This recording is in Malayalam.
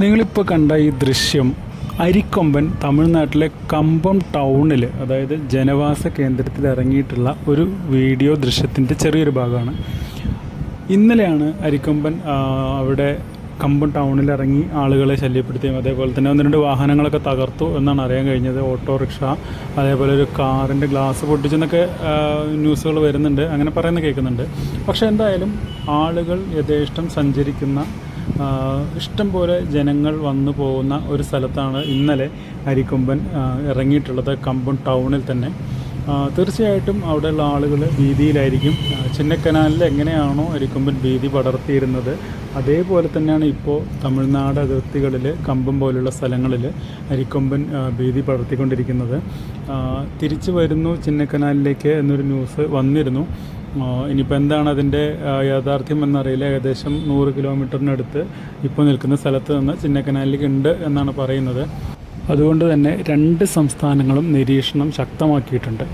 നിങ്ങളിപ്പോൾ കണ്ട ഈ ദൃശ്യം അരിക്കൊമ്പൻ തമിഴ്നാട്ടിലെ കമ്പം ടൗണിൽ അതായത് ജനവാസ കേന്ദ്രത്തിൽ ഇറങ്ങിയിട്ടുള്ള ഒരു വീഡിയോ ദൃശ്യത്തിന്റെ ചെറിയൊരു ഭാഗമാണ്. ഇന്നലെയാണ് അരിക്കൊമ്പൻ അവിടെ കമ്പം ടൗണിൽ ഇറങ്ങി ആളുകളെ ശല്യപ്പെടുത്തിയും അതേപോലെ തന്നെ ഒന്ന് രണ്ട് വാഹനങ്ങളൊക്കെ തകർത്തു എന്നാണ് അറിയാൻ കഴിഞ്ഞത്. ഓട്ടോറിക്ഷ അതേപോലെ ഒരു കാറിന്റെ ഗ്ലാസ് പൊട്ടിച്ചെന്നൊക്കെ ന്യൂസുകൾ വരുന്നുണ്ട്. അങ്ങനെ പറയുന്നത് കേൾക്കുന്നുണ്ട്. പക്ഷേ എന്തായാലും ആളുകൾ യഥേഷ്ടം സഞ്ചരിക്കുന്ന ഇഷ്ടം പോലെ ജനങ്ങൾ വന്നു പോകുന്ന ഒരു സ്ഥലത്താണ് ഇന്നലെ അരിക്കൊമ്പൻ ഇറങ്ങിയിട്ടുള്ളത് കമ്പം ടൗണിൽ തന്നെ. തീർച്ചയായിട്ടും അവിടെയുള്ള ആളുകൾ ഭീതിയിലായിരിക്കും. ആ, ചിന്നക്കനാലിൽ എങ്ങനെയാണോ അരിക്കൊമ്പൻ വീതി പടർത്തിയിരുന്നത് അതേപോലെ തന്നെയാണ് ഇപ്പോൾ തമിഴ്നാട് അതിർത്തികളിൽ കമ്പം പോലുള്ള സ്ഥലങ്ങളിൽ അരിക്കൊമ്പൻ ഭീതി പടർത്തിക്കൊണ്ടിരിക്കുന്നത്. തിരിച്ചു വരുന്നു ചിന്നക്കനാലിലേക്ക് എന്നൊരു ന്യൂസ് വന്നിരുന്നു. ഇനിയിപ്പോൾ എന്താണ് അതിന്റെ യാഥാർത്ഥ്യം എന്നറിയില്ല. ഏകദേശം നൂറ് കിലോമീറ്ററിനടുത്ത് ഇപ്പോൾ നിൽക്കുന്ന സ്ഥലത്ത് നിന്ന് ചിന്നക്കനാലിലേക്ക് ഉണ്ട് എന്നാണ് പറയുന്നത്. അതുകൊണ്ട് തന്നെ രണ്ട് സംസ്ഥാനങ്ങളും നിരീക്ഷണം ശക്തമാക്കിയിട്ടുണ്ട്.